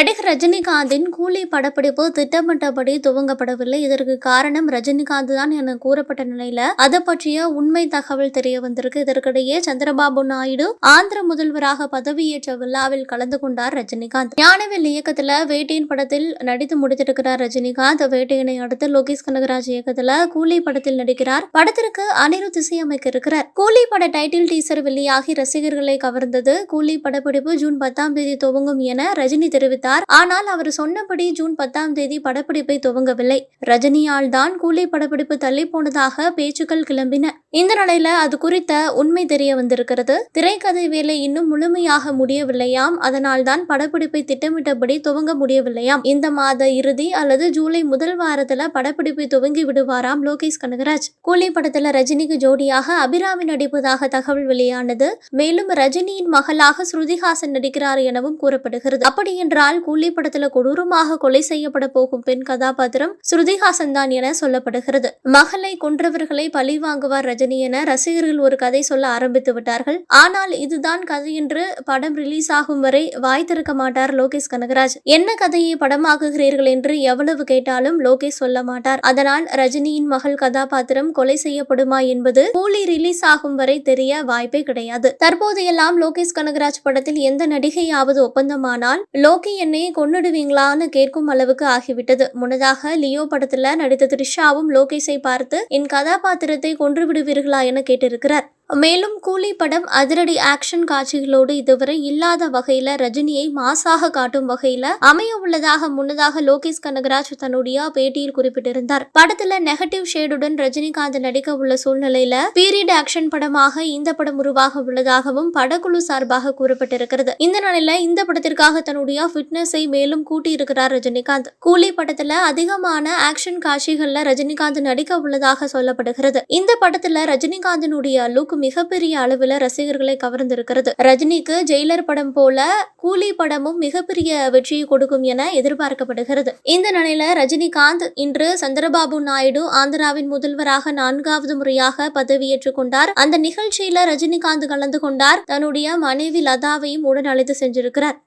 நடிகர் ரஜினிகாந்தின் கூலி படப்பிடிப்பு திட்டமிட்டபடி துவங்கப்படவில்லை. இதற்கு காரணம் ரஜினிகாந்த் தான் என கூறப்பட்ட நிலையில அதை பற்றிய உண்மை தகவல் தெரிய வந்திருக்கு. இதற்கிடையே சந்திரபாபு நாயுடு ஆந்திர முதல்வராக பதவியேற்ற விழாவில் கலந்து கொண்டார் ரஜினிகாந்த். ஞானவேல் இயக்கத்துல வேட்டையின் படத்தில் நடித்து முடித்திருக்கிறார் ரஜினிகாந்த். வேட்டையினை அடுத்து லோகேஷ் கனகராஜ் இயக்கத்துல கூலி படத்தில் நடிக்கிறார். படத்திற்கு அனிருத் இசையமைக்க இருக்கிறார். கூலி பட டைட்டில் டீசர் வெளியாகி ரசிகர்களை கவர்ந்தது. கூலி படப்பிடிப்பு ஜூன் பத்தாம் தேதி துவங்கும் என ரஜினி தெரிவித்தார். ஆனால் அவர் சொன்னபடி ஜூன் பத்தாம் தேதி படப்பிடிப்பை துவங்கவில்லை. ரஜினியால் தான் கூலி படப்பிடிப்பு தள்ளி போனதாக பேச்சுக்கள் கிளம்பின. இந்த நிலையில அது குறித்த உண்மை தெரிய வந்திருக்கிறது. திரைக்கதை வேலை இன்னும் முழுமையாக முடியவில்லையாம். அதனால் தான் படப்பிடிப்பை திட்டமிட்டபடி துவங்க முடியவில்லையாம். இந்த மாத இறுதி அல்லது ஜூலை முதல் வாரத்துல படப்பிடிப்பை துவங்கி விடுவாராம் லோகேஷ் கனகராஜ். கூலி படத்துல ரஜினிக்கு ஜோடியாக அபிராமி நடிப்பதாக தகவல் வெளியானது. மேலும் ரஜினியின் மகளாக ஸ்ருதிஹாசன் நடிக்கிறார் எனவும் கூறப்படுகிறது. அப்படி என்றால் கூலி படத்துல கொடூரமாக கொலை செய்யப்பட போகும் பெண் கதாபாத்திரம் ஸ்ருதிஹாசன் தான் என சொல்லப்படுகிறது. மகளை கொன்றவர்களை பழி வாங்குவார் ரஜினி என ரசிகர்கள் ஒரு கதை சொல்ல ஆரம்பித்து விட்டார்கள். ஆனால் இதுதான் கதை என்று படம் ரிலீஸ் ஆகும் வரை வாய் திறக்க மாட்டார் லோகேஷ் கனகராஜ். என்ன கதையை படமாக்குகிறீர்கள் என்று எவ்வளவு கேட்டாலும் லோகேஷ் சொல்ல மாட்டார். அதனால் ரஜினியின் மகள் கதாபாத்திரம் கொலை செய்யப்படுமா என்பது கூலி ரிலீஸ் ஆகும் வரை தெரிய வாய்ப்பே கிடையாது. தற்போது எல்லாம் லோகேஷ் கனகராஜ் படத்தில் எந்த நடிகையாவது ஒப்பந்தமானால் லோகி என்னையே கொன்னுடுவீங்களான்னு கேட்கும் அளவுக்கு ஆகிவிட்டது. முன்னதாக லியோ படத்துல நடித்த த்ரிஷாவும் லோகேஷை பார்த்து என் கதாபாத்திரத்தை கொன்று விடுவீர்களா என கேட்டிருக்கிறார். மேலும் கூலி படம் அதிரடி ஆக்ஷன் காட்சிகளோடு இதுவரை இல்லாத வகையில ரஜினியை மாசாக காட்டும் வகையில அமைய உள்ளதாக முன்னதாக லோகேஷ் கனகராஜ் தன்னுடைய பேட்டியில் குறிப்பிட்டிருந்தார். படத்துல நெகட்டிவ் ஷேடுடன் ரஜினிகாந்த் நடிக்க உள்ள சூழ்நிலையில பீரியட் ஆக்ஷன் படமாக இந்த படம் உருவாக உள்ளதாகவும் படக்குழு சார்பாக கூறப்பட்டிருக்கிறது. இந்த நிலையில இந்த படத்திற்காக தன்னுடைய ஃபிட்னஸை மேலும் கூட்டியிருக்கிறார் ரஜினிகாந்த். கூலி படத்துல அதிகமான ஆக்ஷன் காட்சிகள்ல ரஜினிகாந்த் நடிக்க உள்ளதாக சொல்லப்படுகிறது. இந்த படத்துல ரஜினிகாந்தினுடைய லுக் மிகப்பெரிய அளவுல ரசிகர்களை கவர்ந்திருக்கிறது. ரஜினிக்கு ஜெயிலர் படம் போல கூலி படமும் மிகப்பெரிய வெற்றியை கொடுக்கும் என எதிர்பார்க்கப்படுகிறது. இந்த நிலையில ரஜினிகாந்த் இன்று சந்திரபாபு நாயுடு ஆந்திராவின் முதல்வராக நான்காவது முறையாக பதவியேற்றுக் கொண்டார். அந்த நிகழ்ச்சியில ரஜினிகாந்த் கலந்து கொண்டார். தன்னுடைய மனைவி லதாவையும் உடன் அழைத்து சென்றிருக்கிறார்.